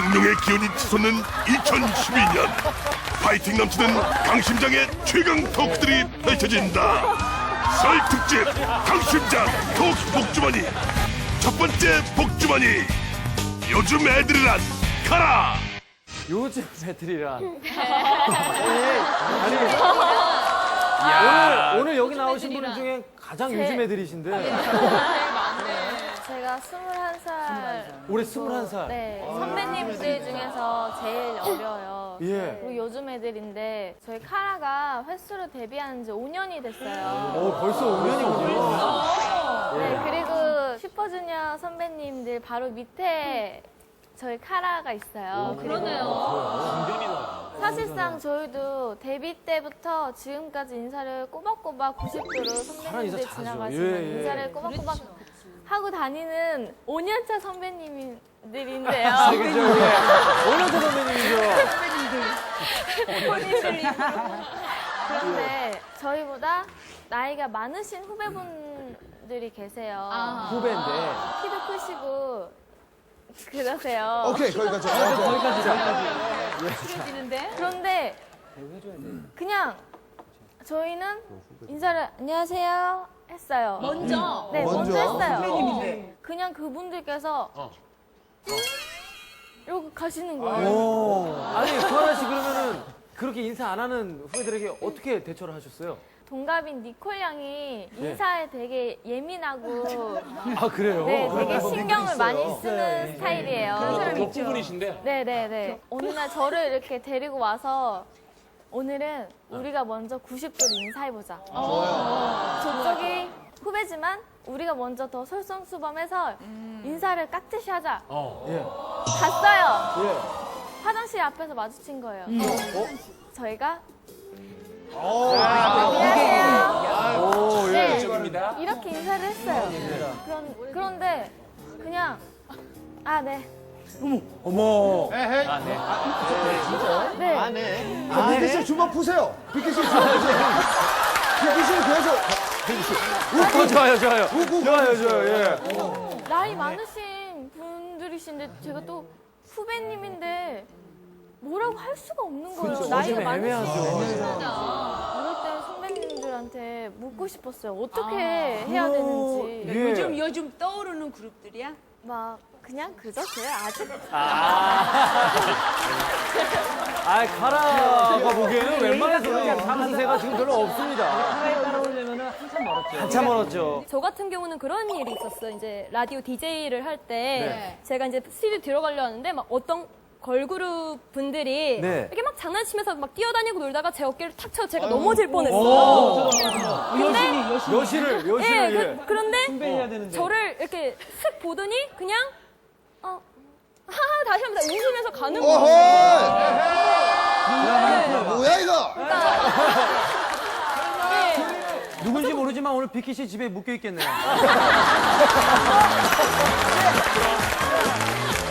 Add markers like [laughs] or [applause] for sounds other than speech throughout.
혁명의 기운이 치솟는 2012년. 파이팅 넘치는 강심장의 최강 토크들이 펼쳐진다. 설 특집 강심장 토크 복주머니. 첫 번째 복주머니. 요즘 애들이란 가라! 요즘 애들이란. 아니, 아니 오늘, 오늘 여기 나오신 분 중에 가장 요즘 애들이신데 제가 21살. 올해 21살. 네, 선배님들 중에서 제일 어려요. 예. 그리고 요즘 애들인데 저희 카라가 횟수로 데뷔한 지 5년이 됐어요. 오, 벌써 5년이군요. 네, 그리고 슈퍼주니어 선배님들 바로 밑에 저희 카라가 있어요. 그러네요. 사실상 저희도 데뷔 때부터 지금까지 인사를 꼬박꼬박 90도로 인사 선배님들 잘하죠. 지나가시는 예, 예. 인사를 꼬박꼬박 하고 다니는 5년차 선배님들인데요. 그죠, 예. 오늘도 선배님이죠. [laughs] 그런데 저희보다 나이가 많으신 후배분들이 계세요. 후배인데. 키도 크시고 그러세요. 오케이 거기까지. 오케이. 그런데 그냥 저희는 인사를 안녕하세요 했어요. 먼저. 네, 먼저, 먼저? 했어요. 그냥 그분들께서 이러고 가시는 거예요. 오. 아니, 구하나 씨 그러면은 그렇게 인사 안 하는 후배들에게 어떻게 대처를 하셨어요? 동갑인 니콜 양이 인사에 되게 예민하고 아, 그래요? 네, 되게 신경을 많이 쓰는 스타일이에요. 네, 네, 네. 어느 날 저를 이렇게 데리고 와서 오늘은 우리가 먼저 90도로 인사해보자. 저쪽이 후배지만 우리가 먼저 더 솔선수범해서 인사를 깍듯이 하자. 예. 갔어요. 예. 화장실 앞에서 마주친 거예요. 어? 저희가 오, 예. 네. 이렇게 인사를 했어요. 그런, 그런데 그냥 아, 네. 어머. 네. 아, 비키 씨 주먹 푸세요. 비키 씨 주먹 푸세요. 비키 씨 계속. 어, 좋아요, 좋아요. 좋아요, 좋아요, 예. 나이 많으신 분들이신데 제가 또 후배님인데 뭐라고 할 수가 없는 거예요. 그렇죠. 나이가 많으신 때 선배님들한테 묻고 싶었어요. 어떻게 해야 되는지. 예. 요즘 요즘 떠오르는 그룹들이야? 막 그냥 그저 제가 아직 아, 카라가 보기에는 웬만해서는 상승세가 지금 별로 없습니다. 따라오려면 한참 멀었죠. 한참 멀었죠. 저 같은 경우는 그런 일이 있었어요. 이제 라디오 DJ를 할때 네. 제가 이제 스튜디오 들어가려 하는데 막 어떤 걸그룹 분들이 네. 이렇게 막 장난치면서 막 뛰어다니고 놀다가 제 어깨를 탁 쳐서 제가 넘어질 뻔했어요. 여신이 여신 여신을, 예, 여신을, 예. 그, 런데 선배해야 되는데. 저를 이렇게 슥 보더니 그냥 어 하하 다시 합니다 웃으면서 가는 어허! 거예요. 뭐야 이거? 누군지 모르지만 오늘 비키 씨 집에 묶여 있겠네요. [laughs]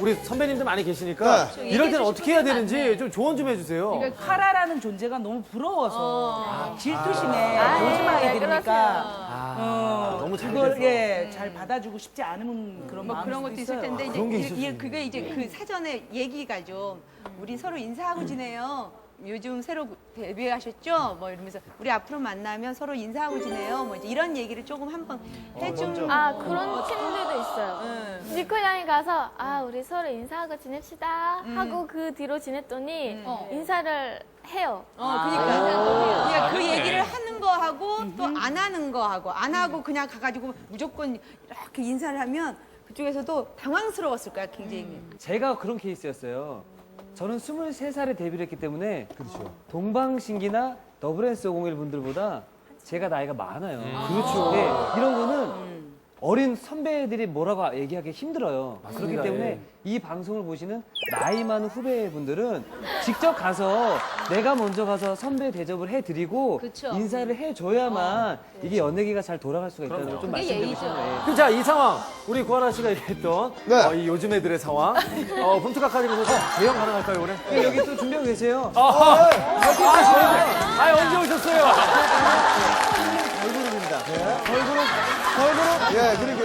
우리 선배님들 많이 계시니까 이럴 때는 어떻게 해야 되는지 좀 조언 좀 해주세요. 그러니까 카라라는 존재가 너무 부러워서 아, 질투심에 아이, 요즘 왜 아이들이니까 아, 너무 잘 그걸 돼서. 예, 잘 받아주고 싶지 않은 그런 뭐 마음도 그런 것도 있을 있어요. 텐데 이제 그런 게 이- 있을 수 이- 있는 그게 이제 그 사전에 얘기가 좀 우리 서로 인사하고 지내요. 요즘 새로 데뷔하셨죠? 뭐 이러면서 우리 앞으로 만나면 서로 인사하고 지내요. 뭐 이제 이런 얘기를 조금 한번 해주면 아 그런 팀들도 있어요. 응. 니콜 양이 가서 아 우리 서로 인사하고 지냅시다 음. 하고 그 뒤로 지냈더니 인사를 해요. 어, 그러니까, 그러니까 아, 그 네. 얘기를 하는 거하고 또 안 하는 거하고 안 하고 그냥 가가지고 무조건 이렇게 인사를 하면 그쪽에서도 당황스러웠을 거야 굉장히. 음. 제가 그런 케이스였어요. 저는 23살에 데뷔를 했기 때문에 동방신기나 더블앤스 501 분들보다 제가 나이가 많아요. 그렇죠. 네, 이런 거는 어린 선배들이 뭐라고 얘기하기 힘들어요. 그렇기 맞습니다. 때문에 예. 이 방송을 보시는 나이 많은 후배분들은 직접 가서 내가 먼저 가서 선배 대접을 해드리고 인사를 해줘야만 이게 연예계가 잘 돌아갈 수가 있다는 걸좀 말씀드리고 싶네요. 그, 자, 이 상황. 우리 구하나 씨가 얘기했던 네. 어, 이 요즘 애들의 상황. 어, 분투각까지 보셔서 대형 가능할까요, 올해? 예, 여기 또 준비하고 계세요. 아, 아, 아, 아, 언제 오셨어요? 걸그룹입니다. 예 그리고